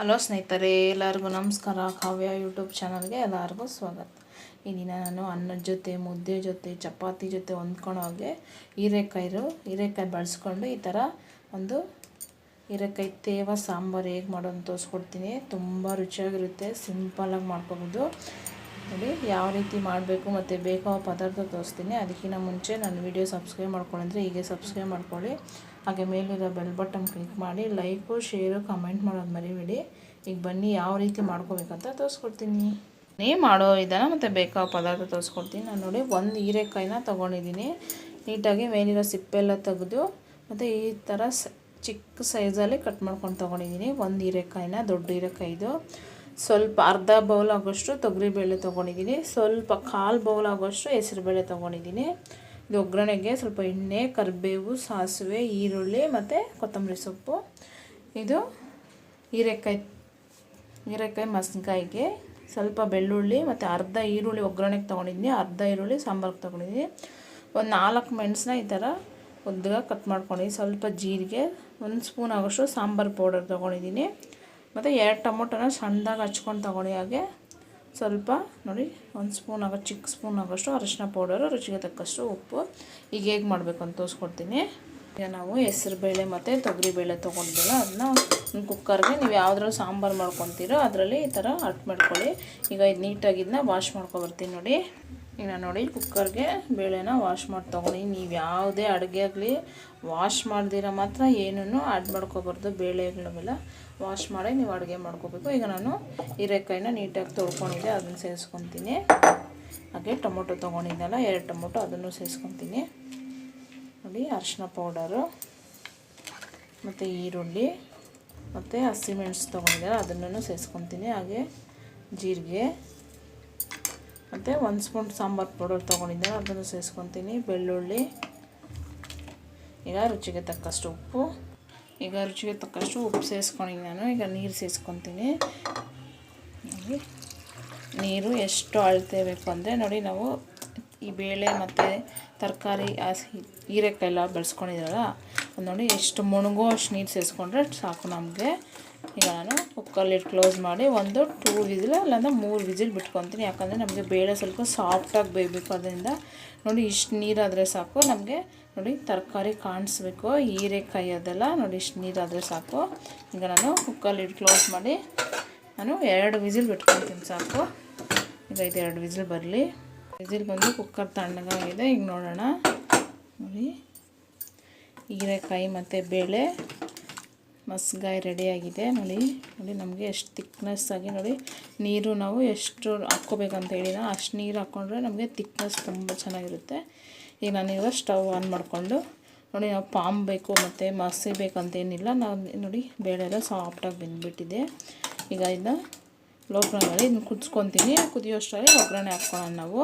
Hello ಸ್ನೇಹಿತರೆ, ಎಲ್ಲರಿಗೂ ನಮಸ್ಕಾರ. ಕಾವ್ಯ ಯೂಟ್ಯೂಬ್ ಚಾನಲ್ಗೆ ಎಲ್ಲರಿಗೂ ಸ್ವಾಗತ. ಈ ದಿನ ನಾನು ಅನ್ನದ ಜೊತೆ, ಮುದ್ದೆ ಜೊತೆ, ಚಪಾತಿ ಜೊತೆ ಹೊಂದ್ಕೊಳ್ಳೋ ಹಾಗೆ ಹೀರೆಕಾಯಿರು, ಹೀರೆಕಾಯಿ ಬಳಸ್ಕೊಂಡು ಈ ಥರ ಒಂದು ಹೀರೆಕಾಯಿ ತೇವ, ಸಾಂಬಾರು ಹೇಗೆ ಮಾಡೋದು ತೋರಿಸ್ಕೊಡ್ತೀನಿ. ತುಂಬ ರುಚಿಯಾಗಿರುತ್ತೆ ಸಿಂಪಲಾಗಿ ಮಾಡ್ಕೊಬೋದು. ನೋಡಿ ಯಾವ ರೀತಿ ಮಾಡಬೇಕು ಮತ್ತು ಬೇಕಾದ ಪದಾರ್ಥ ತೋರಿಸ್ತೀನಿ. ಅದಕ್ಕಿಂತ ಮುಂಚೆ ನನ್ನ ವಿಡಿಯೋ ಸಬ್ಸ್ಕ್ರೈಬ್ ಮಾಡ್ಕೊಂಡ್ರೆ ಹೀಗೆ ಸಬ್ಸ್ಕ್ರೈಬ್ ಮಾಡ್ಕೊಳ್ಳಿ. ಹಾಗೆ ಮೇಲಿರೋ ಬೆಲ್ ಬಟನ್ ಕ್ಲಿಕ್ ಮಾಡಿ ಲೈಕು, ಶೇರು, ಕಮೆಂಟ್ ಮಾಡೋದು ಮರಿಬೇಡಿ. ಈಗ ಬನ್ನಿ ಯಾವ ರೀತಿ ಮಾಡ್ಕೋಬೇಕಂತ ತೋರಿಸ್ಕೊಡ್ತೀನಿ. ನೀ ಮಾಡೋ ವಿಧಾನ ಮತ್ತು ಬೇಕಾದ ಪದಾರ್ಥ ತೋರಿಸ್ಕೊಡ್ತೀನಿ. ನಾನು ನೋಡಿ ಒಂದು ಹೀರೆಕಾಯಿನ ತೊಗೊಂಡಿದ್ದೀನಿ. ನೀಟಾಗಿ ಮೇಲಿರೋ ಸಿಪ್ಪೆಲ್ಲ ತೆಗೆದು ಮತ್ತು ಈ ಥರ ಚಿಕ್ಕ ಸೈಜಲ್ಲಿ ಕಟ್ ಮಾಡ್ಕೊಂಡು ತೊಗೊಂಡಿದ್ದೀನಿ. ಒಂದು ಹೀರೆಕಾಯಿನ, ದೊಡ್ಡ ಹೀರೆಕಾಯಿದು. ಸ್ವಲ್ಪ ಅರ್ಧ ಬೌಲ್ ಆಗೋಷ್ಟು ತೊಗರಿಬೇಳೆ ತೊಗೊಂಡಿದ್ದೀನಿ. ಸ್ವಲ್ಪ ಕಾಲು ಬೌಲ್ ಆಗೋಷ್ಟು ಹೆಸರುಬೇಳೆ ತೊಗೊಂಡಿದ್ದೀನಿ. ಇದು ಒಗ್ಗರಣೆಗೆ ಸ್ವಲ್ಪ ಎಣ್ಣೆ, ಕರಿಬೇವು, ಸಾಸಿವೆ, ಈರುಳ್ಳಿ ಮತ್ತು ಕೊತ್ತಂಬರಿ ಸೊಪ್ಪು. ಇದು ಹೀರೆಕಾಯಿ ಹೀರೆಕಾಯಿ ಮಸ್ಕಾಯಿಗೆ ಸ್ವಲ್ಪ ಬೆಳ್ಳುಳ್ಳಿ ಮತ್ತು ಅರ್ಧ ಈರುಳ್ಳಿ ಒಗ್ಗರಣೆಗೆ ತೊಗೊಂಡಿದ್ದೀನಿ. ಅರ್ಧ ಈರುಳ್ಳಿ ಸಾಂಬಾರಿಗೆ ತೊಗೊಂಡಿದ್ದೀನಿ. ಒಂದು ನಾಲ್ಕು ಮೆಣಸನ್ನ ಈ ಥರ ಉದ್ದಗ ಕಟ್ ಮಾಡ್ಕೊಂಡಿದ್ದೀನಿ. ಸ್ವಲ್ಪ ಜೀರಿಗೆ, ಒಂದು ಸ್ಪೂನ್ ಆಗೋಷ್ಟು ಸಾಂಬಾರು ಪೌಡರ್ ತೊಗೊಂಡಿದ್ದೀನಿ. ಮತ್ತು ಎರಡು ಟೊಮೊಟೊನ ಸಣ್ಣದಾಗಿ ಹಚ್ಕೊಂಡು ತಗೊಳ್ಳಿ ಹಾಗೆ. ಸ್ವಲ್ಪ ನೋಡಿ, ಒಂದು ಸ್ಪೂನ್ ಆಗೋ ಚಿಕ್ಕ ಸ್ಪೂನ್ ಆಗೋಷ್ಟು ಅರಿಶಿನ ಪೌಡರು, ರುಚಿಗೆ ತಕ್ಕಷ್ಟು ಉಪ್ಪು. ಈಗ ಹೇಗೆ ಮಾಡಬೇಕು ಅಂತ ತೋರಿಸ್ಕೊಡ್ತೀನಿ. ಈಗ ನಾವು ಹೆಸರುಬೇಳೆ ಮತ್ತು ತೊಗರಿಬೇಳೆ ತೊಗೊಂಡಿಲ್ಲ ಅದನ್ನ ಒಂದು ಕುಕ್ಕರ್ಗೆ ನೀವು ಯಾವುದ್ರಲ್ಲಿ ಸಾಂಬಾರು ಮಾಡ್ಕೊತೀರೋ ಅದರಲ್ಲಿ ಈ ಥರ ಅಟ್ ಮಾಡ್ಕೊಳ್ಳಿ. ಈಗ ಇದು ನೀಟಾಗಿ ಇದನ್ನ ವಾಶ್ ಮಾಡ್ಕೊಬರ್ತೀನಿ ನೋಡಿ. ಈಗ ನೋಡಿ ಕುಕ್ಕರ್ಗೆ ಬೇಳೆನ ವಾಶ್ ಮಾಡಿ ತೊಗೊಂಡು ನೀವು ಯಾವುದೇ ಅಡುಗೆ ಆಗಲಿ ವಾಶ್ ಮಾಡ್ದಿರ ಮಾತ್ರ ಏನೂ ಆ್ಯಡ್ ಮಾಡ್ಕೋಬಾರ್ದು. ಬೇಳೆಗಳೆಲ್ಲ ವಾಶ್ ಮಾಡಿ ನೀವು ಅಡುಗೆ ಮಾಡ್ಕೋಬೇಕು. ಈಗ ನಾನು ಹೀರೆಕಾಯಿನ ನೀಟಾಗಿ ತೊಳ್ಕೊಂಡಿದ್ದೆ, ಅದನ್ನು ಸೇರಿಸ್ಕೊತೀನಿ. ಹಾಗೆ ಟೊಮೊಟೊ ತೊಗೊಂಡಿದ್ದೆಲ್ಲ ಎರಡು ಟೊಮೊಟೊ ಅದನ್ನು ಸೇರಿಸ್ಕೊತೀನಿ. ನೋಡಿ ಅರಿಶಿನ ಪೌಡರು, ಮತ್ತು ಈರುಳ್ಳಿ, ಮತ್ತು ಹಸಿಮೆಣಸು ತೊಗೊಂಡಿದ್ದಾರೆ ಅದನ್ನು ಸೇರಿಸ್ಕೊತೀನಿ. ಹಾಗೆ ಜೀರಿಗೆ ಮತ್ತು ಒಂದು ಸ್ಪೂನ್ ಸಾಂಬಾರು ಪೌಡರ್ ತೊಗೊಂಡಿದ್ದೆ, ಅದನ್ನು ಸೇರಿಸ್ಕೊತೀನಿ ಬೆಳ್ಳುಳ್ಳಿ, ಈಗ ರುಚಿಗೆ ತಕ್ಕಷ್ಟು ಉಪ್ಪು. ಈಗ ರುಚಿಗೆ ತಕ್ಕಷ್ಟು ಉಪ್ಪು ಸೇರಿಸ್ಕೊಂಡಿದ್ದೀನಿ ನಾನು, ಈಗ ನೀರು ಸೇರಿಸ್ಕೊತೀನಿ ನೀರು ಎಷ್ಟು ಅಳತೆ ಬೇಕು ಅಂದರೆ, ನೋಡಿ ನಾವು ಈ ಬೇಳೆ ಮತ್ತು ತರಕಾರಿ ಹೀರೆಕಾಯಿ ಎಲ್ಲ ಬೆಳೆಸ್ಕೊಂಡಿದ್ರಲ್ಲ ಅದು ನೋಡಿ ಎಷ್ಟು ಮುಣಗೋ ಅಷ್ಟು ನೀರು ಸೇರಿಸ್ಕೊಂಡ್ರೆ ಸಾಕು ನಮಗೆ. ಈಗ ನಾನು ಕುಕ್ಕರ್ಲಿಟ್ಟು ಕ್ಲೋಸ್ ಮಾಡಿ ಒಂದು ಟೂ ವಿಸಿಲ್ ಅಲ್ಲಾಂದ್ರೆ ಮೂರು ವಿಸಿಲ್ ಬಿಟ್ಕೊತೀನಿ. ಯಾಕಂದರೆ ನಮಗೆ ಬೇಳೆ ಸ್ವಲ್ಪ ಸಾಫ್ಟಾಗಿ ಬೇಯಬೇಕು ಅದರಿಂದ. ನೋಡಿ ಇಷ್ಟು ನೀರಾದರೆ ಸಾಕು. ನಮಗೆ ನೋಡಿ ತರಕಾರಿ ಕಾಣಿಸ್ಬೇಕು. ಹೀರೆಕಾಯಿ ಅದೆಲ್ಲ ನೋಡಿ ಇಷ್ಟು ನೀರಾದರೆ ಸಾಕು. ಈಗ ನಾನು ಕುಕ್ಕರ್ಲಿಟ್ಟು ಕ್ಲೋಸ್ ಮಾಡಿ ನಾನು ಎರಡು ವಿಸಿಲ್ ಬಿಟ್ಕೊತೀನಿ ಸಾಕು. ಈಗ ಇದು ಎರಡು ವಿಸಿಲ್ ಬರಲಿ. ವಿಸಿಲ್ ಬಂದು ಕುಕ್ಕರ್ ತಣ್ಣಗಾಗಿದೆ. ಈಗ ನೋಡೋಣ. ನೋಡಿ. ಹೀರೆಕಾಯಿ ಮತ್ತು ಬೇಳೆ ಮಸ್ಗಾಯಿ ರೆಡಿಯಾಗಿದೆ. ನೋಡಿ ನೋಡಿ ನಮಗೆ ಎಷ್ಟು ತಿಕ್ನೆಸ್ ಆಗಿ ನೋಡಿ ನೀರು ನಾವು ಎಷ್ಟು ಹಾಕ್ಕೋಬೇಕಂತ ಹೇಳಿನ ಅಷ್ಟು ನೀರು ಹಾಕ್ಕೊಂಡ್ರೆ ನಮಗೆ ತಿಕ್ನೆಸ್ ತುಂಬ ಚೆನ್ನಾಗಿರುತ್ತೆ. ಈಗ ನಾನೀಗ ಸ್ಟವ್ ಆನ್ ಮಾಡಿಕೊಂಡು, ನೋಡಿ ನಾವು ಪಾಮ್ ಬೇಕು ಮತ್ತು ಮಸಿ ಬೇಕಂತೇನಿಲ್ಲ ನಾನು ನೋಡಿ ಬೇಳೆ ಎಲ್ಲ ಸಾಫ್ಟಾಗಿ ಬೆಂದ್ಬಿಟ್ಟಿದೆ. ಈಗ ಇದನ್ನ ಲೋ ಫ್ಲೇಮಲ್ಲಿ ಇದನ್ನ ಕುದಿಸ್ಕೊತೀನಿ. ಕುದಿಯೋಷ್ಟರಲ್ಲಿ ಒಗ್ಗರಣೆ ಹಾಕ್ಕೊಳ್ಳೋಣ ನಾವು.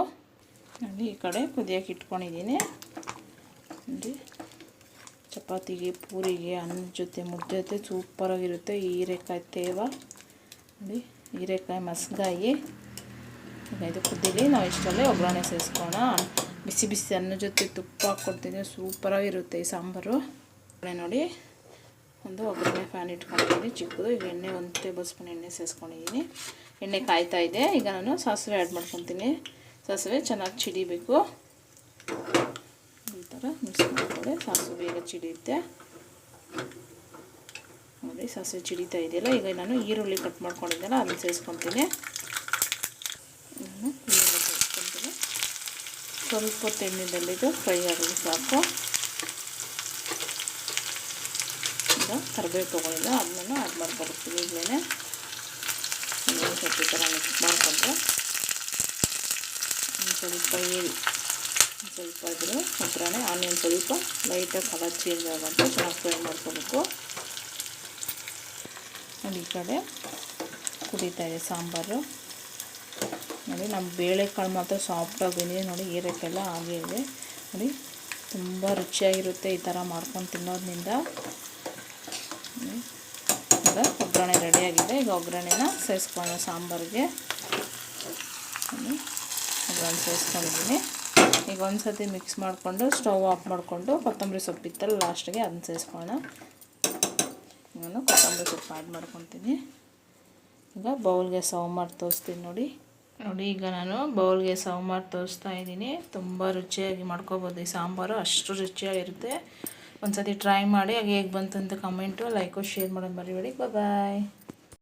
ನೋಡಿ, ಈ ಕಡೆ ಕುದಿಯೋಕೆ ಇಟ್ಕೊಂಡಿದ್ದೀನಿ. ನೋಡಿ. ಚಪಾತಿಗೆ, ಪೂರಿಗೆ ಅನ್ನದ ಜೊತೆ ಮುದ್ದೆ ಜೊತೆ ಸೂಪರಾಗಿರುತ್ತೆ. ಹೀರೆಕಾಯಿ ತೇವ. ನೋಡಿ, ಹೀರೆಕಾಯಿ ಮಸ್ಗಾಯಿ ಇದು ಕುದ್ದಿಲಿ ನಾವು ಇಷ್ಟಲ್ಲೇ ಒಗ್ಗರಣೆ ಸೇರಿಸ್ಕೋಣ ಬಿಸಿ ಬಿಸಿ ಅನ್ನ ಜೊತೆ ತುಪ್ಪ ಹಾಕ್ಕೊಡ್ತೀನಿ. ಸೂಪರಾಗಿರುತ್ತೆ ಈ ಸಾಂಬಾರು. ನೋಡಿ. ಒಂದು ಒಗ್ಗರಣೆ ಫ್ಯಾನ್ ಇಟ್ಕೊಂಡಿದ್ದೀನಿ. ಚಿಕ್ಕದು. ಈಗ ಎಣ್ಣೆ, ಒಂದು ಟೇಬಲ್ ಸ್ಪೂನ್ ಎಣ್ಣೆ ಸೇರಿಸ್ಕೊಂಡಿದ್ದೀನಿ. ಎಣ್ಣೆ ಕಾಯ್ತಾ ಇದೆ. ಈಗ ನಾನು ಸಾಸಿವೆ ಆ್ಯಡ್ ಮಾಡ್ಕೊತೀನಿ. ಸಾಸಿವೆ ಚೆನ್ನಾಗಿ ಚಿಡಿಬೇಕು. ಥರ ಮಿಕ್ಸ್ ಮಾಡಿಕೊಂಡೆ ಸಾಸಿವೆ ಬೇಗ ಚಿಡಿಯುತ್ತೆ. ನೋಡಿ, ಸಾಸಿವೆ ಚಿಡಿತಾ ಇದೆಯಲ್ಲ, ಈಗ ನಾನು ಈರುಳ್ಳಿ ಕಟ್ ಮಾಡ್ಕೊಂಡಿದ್ದೆಲ್ಲ ಅದನ್ನು ಸೇರಿಸ್ಕೊತೀನಿ. ಈರುಳ್ಳಿ ಸೇರಿಸ್ಕೊತೀನಿ. ಸ್ವಲ್ಪ ತೆಣ್ಣೆದಲ್ಲಿದ್ದು ಫ್ರೈ ಆಗೋದು ಸಾಕು. ಈಗ ಕರ್ಬೇವು ತೊಗೊಂಡಿದ್ದೆ ಅದನ್ನು ಆ್ಯಡ್ ಮಾಡ್ಕೊಡ್ತೀನಿ ಈಗಲೇ ಸ್ವಲ್ಪ ಈ ಥರ ಮಿಕ್ಸ್ ಮಾಡಿಕೊಂಡು ಸ್ವಲ್ಪ ಏರಿ ಸ್ವಲ್ಪ ಇದ್ರೆ ಒಗ್ಗರಣೆ ಆನಿಯನ್ ಸ್ವಲ್ಪ ಲೈಟಾಗಿ ಕಲರ್ ಚೇಂಜ್ ಆಗೋಂಥ ಚೆನ್ನಾಗಿ ಫ್ರೈ ಮಾಡ್ಕೋಬೇಕು. ನೋಡಿ ಈ ಕಡೆ ಕುಡಿತಾ ಇದೆ ಸಾಂಬಾರು. ನೋಡಿ, ನಮ್ಮ ಬೇಳೆಕಾಳು ಮಾತ್ರ ಸಾಫ್ಟಾಗಿ ಬಂದಿದೆ. ನೋಡಿ, ಹೀರೆಕಾಯೆಲ್ಲ ಹಾಗೆ ಇದೆ. ನೋಡಿ, ತುಂಬ ರುಚಿಯಾಗಿರುತ್ತೆ ಈ ಥರ ಮಾಡ್ಕೊಂಡು ತಿನ್ನೋದ್ರಿಂದ. ಒಗ್ಗರಣೆ ರೆಡಿಯಾಗಿದೆ ಈಗ ಒಗ್ಗರಣೆನ ಸೇರಿಸ್ಕೊಂಡು ಸಾಂಬಾರಿಗೆ. ಒಗ್ಗರಣೆ ಸೇರಿಸ್ಕೊಂಡಿದ್ದೀನಿ. ಈಗ ಒಂದು ಸತಿ ಮಿಕ್ಸ್ ಮಾಡಿಕೊಂಡು ಸ್ಟವ್ ಆಫ್ ಮಾಡಿಕೊಂಡು ಕೊತ್ತಂಬರಿ ಸೊಪ್ಪು ಇತ್ತಲ್ಲ ಲಾಸ್ಟಿಗೆ ಅದನ್ನ ಸೇರಿಸ್ಕೊಳ್ಳೋಣ. ನಾನು ಕೊತ್ತಂಬರಿ ಸೊಪ್ಪು ಆ್ಯಡ್ ಮಾಡ್ಕೊತೀನಿ. ಈಗ ಬೌಲ್ಗೆ ಸರ್ವ್ ಮಾಡಿ ತೋರಿಸ್ತೀನಿ ನೋಡಿ. ನೋಡಿ, ಈಗ ನಾನು ಬೌಲ್ಗೆ ಸರ್ವ್ ಮಾಡಿ ತೋರಿಸ್ತಾ ಇದ್ದೀನಿ. ತುಂಬ ರುಚಿಯಾಗಿ ಮಾಡ್ಕೋಬೋದು ಈ ಸಾಂಬಾರು. ಅಷ್ಟು ರುಚಿಯಾಗಿರುತ್ತೆ. ಒಂದು ಸತಿ ಟ್ರೈ ಮಾಡಿ, ಹಾಗೆ ಹೇಗೆ ಬಂತು ಅಂತ ಕಮೆಂಟು ಲೈಕು ಶೇರ್ ಮಾಡೋದು ಮರಿಬೇಡಿ. ಬಾಯ್